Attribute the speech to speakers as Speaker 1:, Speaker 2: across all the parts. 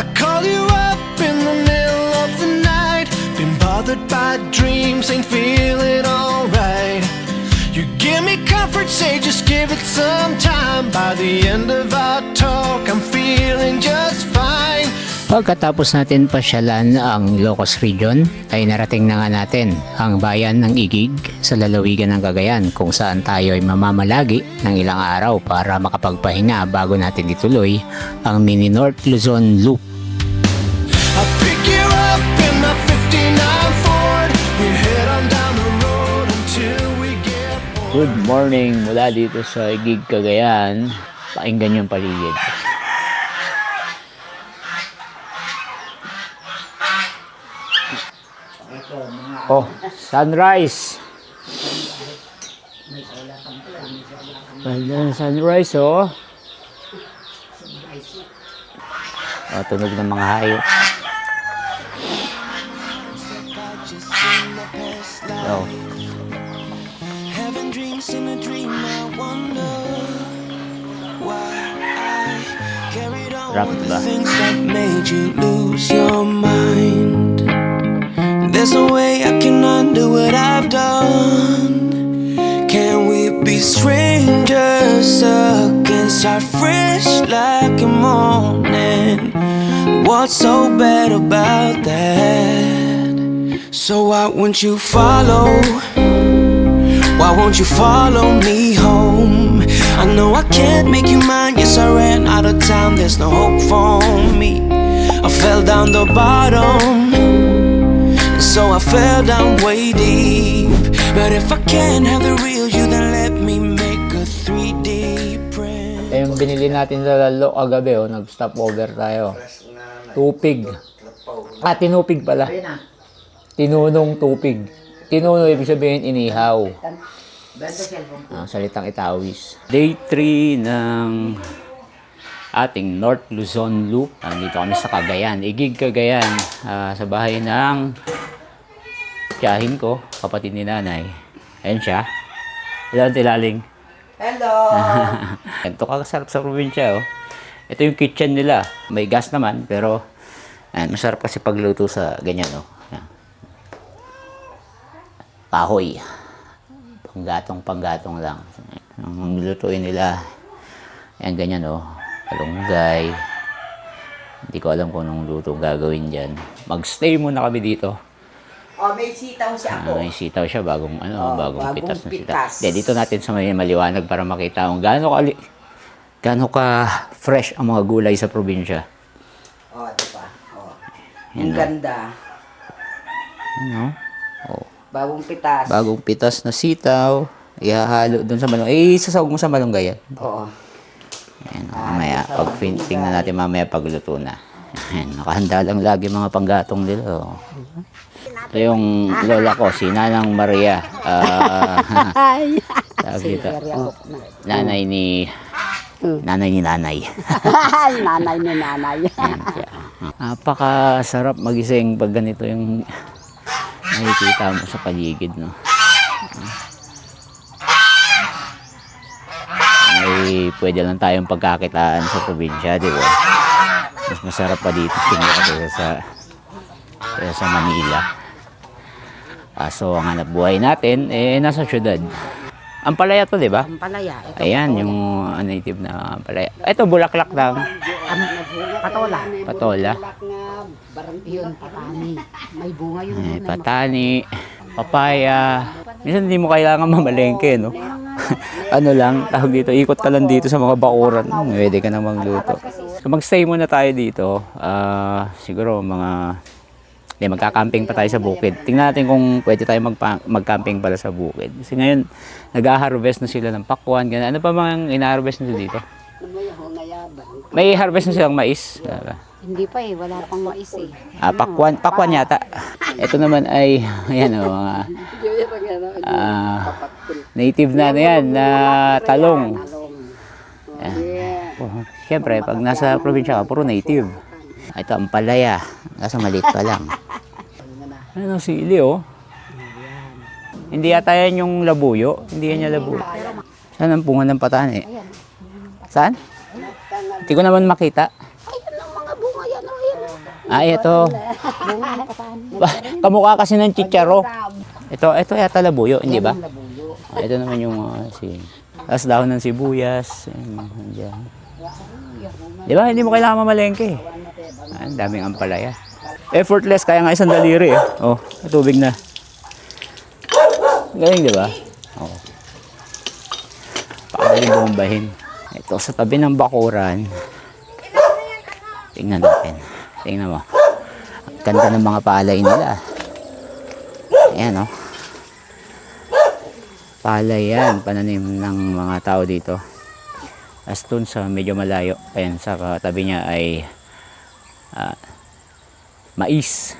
Speaker 1: I call you up in the middle of the night. Been bothered by dreams, ain't feeling alright. You give me comfort, say just give it some time. By the end of our talk, I'm feeling just fine.
Speaker 2: Pagkatapos natin pasyalan ang Locos Region, ay narating na nga natin ang bayan ng Igig sa lalawigan ng Cagayan kung saan tayo ay mamamalagi ng ilang araw para makapagpahinga bago natin ituloy ang Mini North Luzon Loop. Good morning mula dito sa Igig, Cagayan. Pakinggan yung paligid. Oh, sunrise. Ganda sunrise, oh. Oh, tunog ng mga hayop. Oh.
Speaker 1: The things that made you lose your mind. There's no way I can undo what I've done. Can we be strangers again? Start fresh like a morning. What's so bad about that? So why won't you follow? Why won't you follow me home? I know I can't make you mine. Yes, I ran out of town. There's no hope for me. I fell down the bottom. So I fell down way deep. But if I can't have the real you, then let me make a 3D print.
Speaker 2: Eh, yung binili natin sa lalo kagabi, oh, nag-stop over tayo. Tupig. Ah, tinupig pala. Tinunong tupig. Tinunong ibig sabihin inihaw. Ah, salitang itawis. Day 3 ng ating North Luzon Loop. Nandito kami sa Cagayan. Igig Cagayan. Ah, sa bahay ng tiyahin ko, kapatid ni nanay. Ayan siya. Ilan tilaling?
Speaker 3: Hello!
Speaker 2: Ganito kasarap sa probinsya, oh. Ito yung kitchen nila. May gas naman, pero ayan, masarap kasi pagluto sa ganyan, oh. Kahoy. Panggatong, panggatong lang. Ang lutuin nila, ayan, ganyan, oh. Kalunggay. Hindi ko alam kung anong luto gagawin dyan. Mag-stay muna kami dito.
Speaker 3: Oh, may sitaw siya ako.
Speaker 2: Ah, may sitaw siya bagong ano,
Speaker 3: Oh,
Speaker 2: bagong,
Speaker 3: bagong
Speaker 2: pitas na sitaw.
Speaker 3: pitas.
Speaker 2: Dito natin sa may maliwanag para makita kung gaano ka gaano ka fresh ang mga gulay sa probinsya.
Speaker 3: Oh, di ba? Oh. Ang ganda.
Speaker 2: Ano? Oh,
Speaker 3: Bagong pitas.
Speaker 2: bagong pitas na sitaw. Ihahalo doon sa malunggay. Eh, sasawag mo sa malunggay yan.
Speaker 3: Oo.
Speaker 2: Ayan, oh, mamaya, pag tingnan natin mamaya pagluto na. Ayan, nakahanda lang lagi mga panggatong nila. Oh. Ito yung lola ko, si Nanang Maria. Ah, tawag dito. Nanay ni nanay ni nanay.
Speaker 4: Ay, nanay ni nanay.
Speaker 2: Napakasarap magising pag ganito yung nakikita mo sa paligid, no? May pwede lang tayong pagkakitaan sa probinsya, di ba? Mas masarap pa dito tingnan kaysa sa kaysa sa Manila. Kaso ang hanap buhay natin, eh, nasa syudad. Ang palaya to, di ba?
Speaker 4: Ang palaya. Ito,
Speaker 2: Ayan, yung uh, native na palaya. Ito, bulaklak lang.
Speaker 4: Ang patola.
Speaker 2: Patola.
Speaker 4: Yun, patani. May bunga yun.
Speaker 2: Eh, patani, papaya. Minsan hindi mo kailangan mamalengke, no? ano lang, tawag dito, ikot ka lang dito sa mga bakuran. Pwede ka na magluto. So, mag-stay muna tayo dito. Ah, siguro mga... Hindi, magka-camping pa tayo sa bukid. Tingnan natin kung pwede tayo magpa- mag-camping pala sa bukid. Kasi ngayon, nag-harvest na sila ng pakwan. Ganun. Ano pa mga ina-harvest nila dito? May harvest na silang mais.
Speaker 4: Hindi pa eh, wala pang mais eh.
Speaker 2: Ah, pakwan, pakwan yata. Ito naman ay, ayan o, mga ah, native na ano yan, na talong. Ayan. Oh, Siyempre, pag nasa probinsya ka, puro native. Ito ang palaya. Nasa maliit pa lang. Ano sili oh. Hindi yata yan yung labuyo. Hindi yan yung labuyo. Saan ang bunga ng patani? Saan? Hindi ko naman makita.
Speaker 4: Ayun ang mga bunga yan
Speaker 2: Ah, ito. Kamukha kasi ng chicharo. Ito, ito yata labuyo, hindi ba? Ah, ito naman yung uh, si... Tapos dahon ng sibuyas. Nandiyan. Di ba? Hindi mo kailangan mamalengke. Ah, Ang daming ampalaya. Effortless, kaya nga isang daliri eh. Oh, tubig na. Galing, di ba? Oh. Pakagaling bombahin. Ito sa tabi ng bakuran. Tingnan natin. Tingnan mo. Ang ganda ng mga palay nila. Ayan, oh. Palay yan, pananim ng mga tao dito. As dun sa medyo malayo, ayan, sa katabi niya ay ah, mais.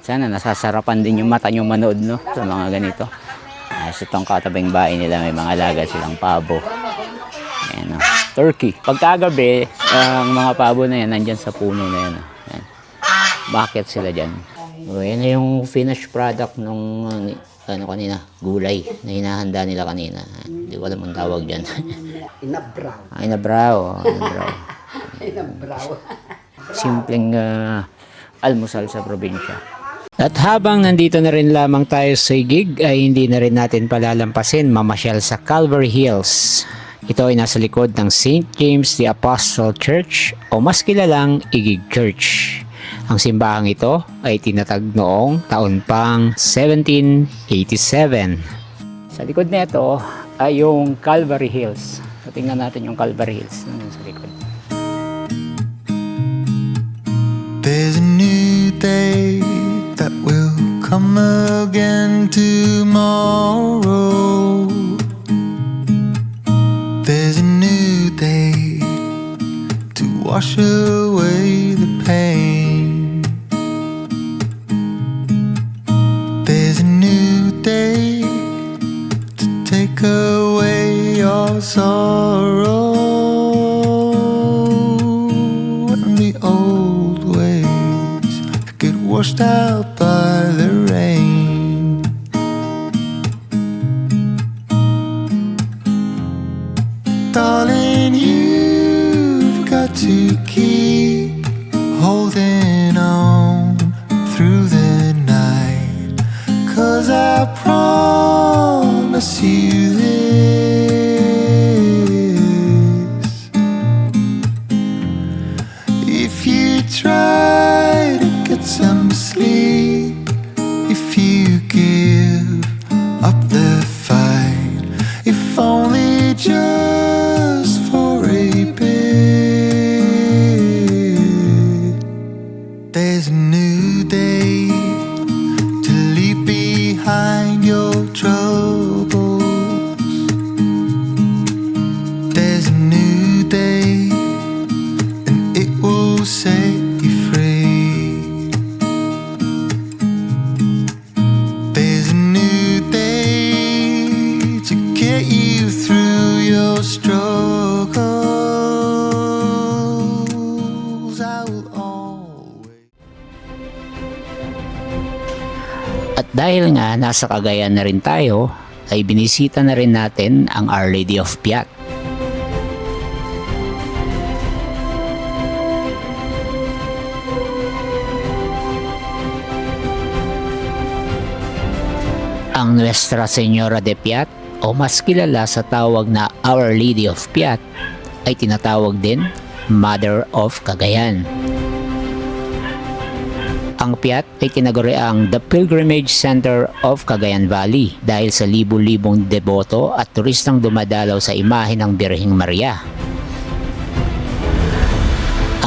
Speaker 2: Sana nasasarapan din yung mata nyo manood, no? Sa mga ganito. Uh, sa itong katabing bahay nila, may mga alaga silang pabo. Ayan, no? Turkey. Pagkagabi, ang mga pabo na yan, nandyan sa puno na yan. oh. Ayan. Bakit sila dyan? So, yan na yung finished product nung uh, ano kanina, gulay na hinahanda nila kanina. Hindi ko alam ang tawag dyan.
Speaker 3: Inabraw.
Speaker 2: Ay, nabraw. Ay, nabraw.
Speaker 3: Inabraw.
Speaker 2: Simpleng ah, almusal sa probinsya. At habang nandito na rin lamang tayo sa gig, ay hindi na rin natin palalampasin mamasyal sa Calvary Hills. Ito ay nasa likod ng St. James the Apostle Church o mas kilalang Igig Church. Ang simbahang ito ay tinatag noong taon pang 1787. Sa likod nito ay yung Calvary Hills. So, tingnan natin yung Calvary Hills nandun sa likod.
Speaker 5: There's a new day that will come again tomorrow. Wash away the pain. There's a new day to take away your sorrow and the old ways get washed out by the rain. Darling, got to keep holding on through the night. Cause I promise you struggles. I will always.
Speaker 2: At dahil nga nasa Cagayan na rin tayo, ay binisita na rin natin ang Our Lady of Piat. Ang Nuestra Señora de Piat o mas kilala sa tawag na Our Lady of Piat ay tinatawag din Mother of Cagayan. Ang Piat ay tinaguri ang The Pilgrimage Center of Cagayan Valley dahil sa libu-libong deboto at turistang dumadalaw sa imahe ng Birheng Maria.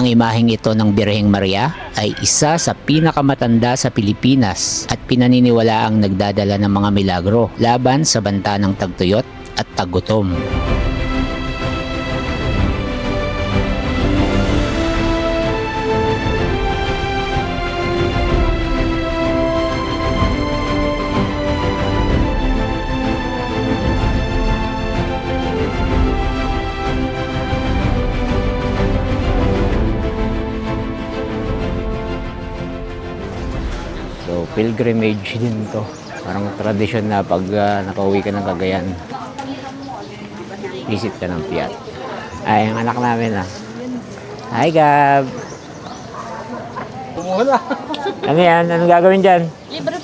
Speaker 2: Ang imaheng ito ng Birheng Maria ay isa sa pinakamatanda sa Pilipinas at pinaniniwala ang nagdadala ng mga milagro laban sa banta ng tagtuyot at tagutom. Pilgrimage din to. Parang tradisyon na pag ah, nakauwi ka ng Cagayan, visit ka ng Piat. Ay, ang anak namin ah. Hi, Gab! Ano yan? Anong gagawin dyan?
Speaker 6: Libre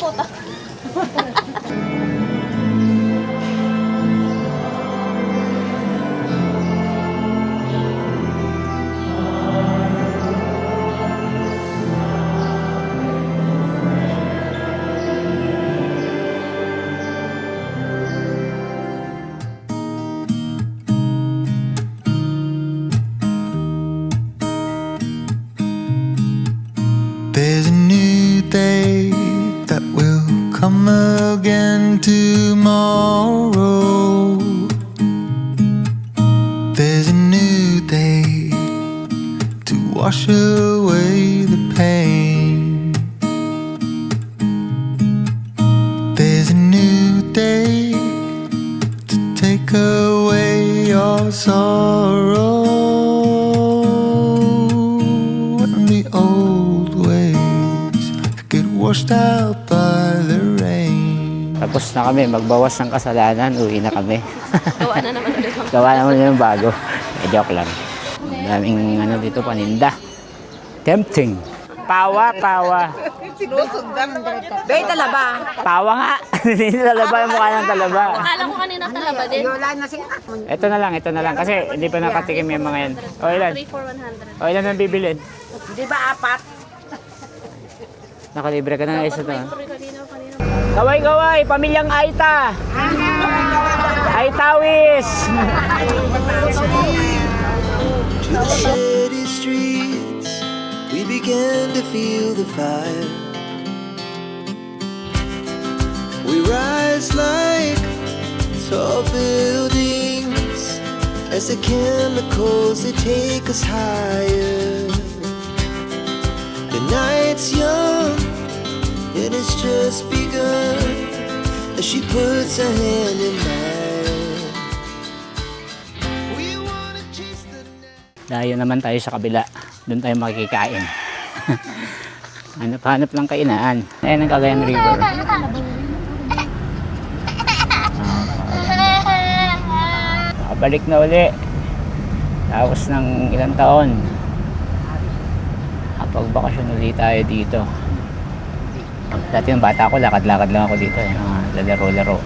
Speaker 5: take away your sorrow and the old ways get washed out by the rain.
Speaker 2: Tapos na kami, magbawas ng kasalanan, uwi na kami.
Speaker 6: Gawa na naman ulit.
Speaker 2: Gawa naman yung bago. Eh, joke lang. Daming ano dito, paninda. Tempting. Pawa, pawa.
Speaker 3: Bay talaba.
Speaker 2: Pawa nga. Hindi talaba yung mukha ng talaba.
Speaker 6: Akala ko kanina talaba din.
Speaker 3: Wala na siya.
Speaker 2: Ito na lang, ito na lang. Kasi hindi pa nakatikim yung mga yan. O ilan?
Speaker 6: 3 for 100.
Speaker 2: O ilan ang bibilin?
Speaker 3: Di ba apat?
Speaker 2: Nakalibre ka na isa to. Kaway kaway, pamilyang Aita. Aitawis.
Speaker 1: To the city streets, we began to feel the fire. Rise like tall buildings as the chemicals they take us higher. The night's young, and it's just begun as she puts her hand in mine. We wanna chase the night.
Speaker 2: Dayo naman tayo sa kabila. Doon tayo makikikain. Hanap-hanap lang kainaan. Ayan ang Cagayan River. Balik na uli. Tapos ng ilang taon. Kapag bakasyon uli tayo dito. Dati yung bata ko, lakad-lakad lang ako dito. Eh. Mga lalaro-laro.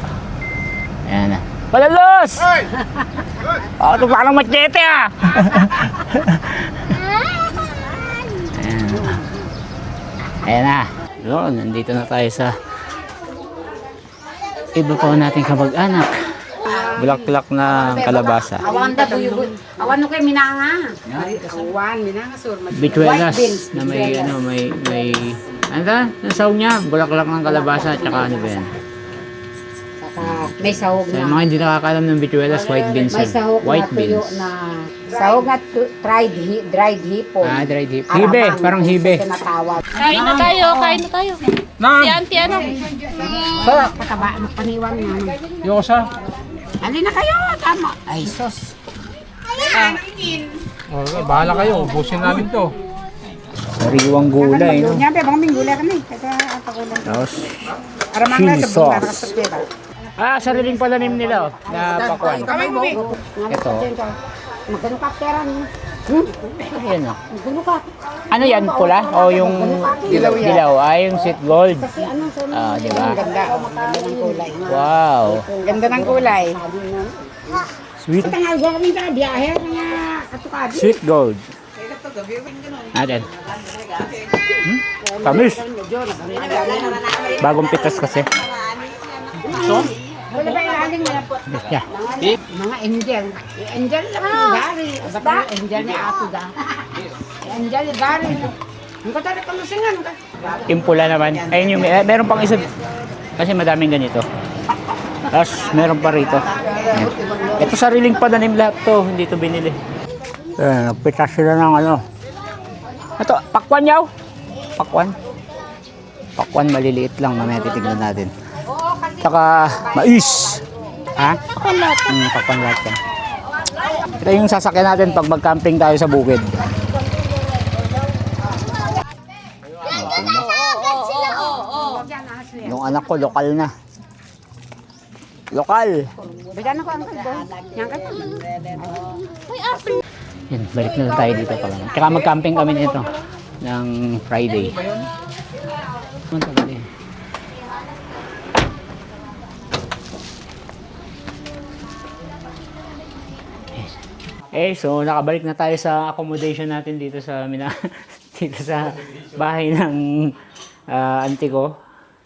Speaker 2: Ayan na. Palalos! Ako ito parang machete ah! Ayan. Ayan na. Yun, nandito na tayo sa iba pa nating kamag-anak. Bulaklak na kalabasa.
Speaker 4: Awan da buyo. Awan no kay minanga. Awan minanga sur.
Speaker 2: Bichuelas na may ano, may may ano ba? Nasaw niya, bulaklak ng kalabasa at saka ano ba yan?
Speaker 4: Saka may sahog
Speaker 2: Sa
Speaker 4: na.
Speaker 2: mga hindi nakakalam ng bichuelas, white beans
Speaker 4: May sahog
Speaker 2: White
Speaker 4: na tuyo
Speaker 2: beans.
Speaker 4: na sahog na dried hi- dried hipon.
Speaker 2: Ah, dried hip. Hibe, parang hibe.
Speaker 6: Kain na tayo, kain na tayo. Si auntie ano?
Speaker 4: Pataba mo paniwan naman.
Speaker 7: Yosa.
Speaker 4: Ali na kayo, tama. Ay sus.
Speaker 7: Oh, bahala kayo. Ubusin namin to.
Speaker 2: Sariwang gulay, no?
Speaker 4: Nya be bang minggula kami. Kaya atakulan.
Speaker 2: Tapos, Chili sauce. ah, sariling palanim nila, oh, na pakwan. Ito.
Speaker 4: Magkano ka pera niyo?
Speaker 2: Ayan, oh.
Speaker 4: Ka?
Speaker 2: Ano yan, pula? O yung dilaw, dilaw. Ah, yung sweet gold. Ah, di ba?
Speaker 4: Ganda, oh, ganda ng kulay.
Speaker 2: Wow.
Speaker 4: Ganda ng kulay.
Speaker 2: Sweet, sweet gold. Natin. Hmm? Tamis. Bagong pitas kasi.
Speaker 4: Wala ba yung aling wala po?
Speaker 2: Yeah.
Speaker 4: Mga angel. Angel lang yung gari. Basta angel ni ato da. Angel ni gari. Ang katali palusingan ka.
Speaker 2: Yung pula naman. Ayun yung, eh, meron pang isa. Kasi madaming ganito. Tapos meron pa rito. Ito sariling pananim lahat to. Hindi to binili. Ayan, nagpitas sila ng ano. Ito, pakwan yaw. Pakwan. Pakwan maliliit lang. Mamaya titignan natin. Saka mais. Ha? Pakwan lahat. Hmm, pakwan lahat yan. Ito yung sasakyan natin pag mag-camping tayo sa bukid. Yung anak ko, lokal na. Lokal.
Speaker 4: Bigyan ako ang kalbo. Yan ka.
Speaker 2: Yan, balik na tayo dito pala. Tsaka mag-camping kami nito. ng Friday. Ang eh. So nakabalik na tayo sa accommodation natin dito sa Mina dito sa bahay ng ah, auntie ko.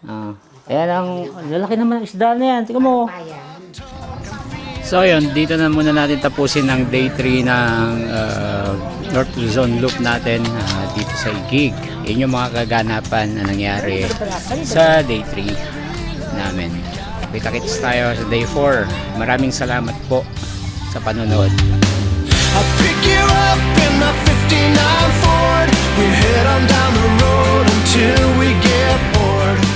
Speaker 2: Ah, ayan ang lalaki naman ng isda na yan. Tingnan mo. So yun, dito na muna natin tapusin ang day 3 ng ah, North Luzon Loop natin ah, dito sa Igig. Yun yung mga kaganapan na nangyari sa day 3 namin. Kita-kits tayo sa day 4. Maraming salamat po sa panonood.
Speaker 1: Down the road until we get bored.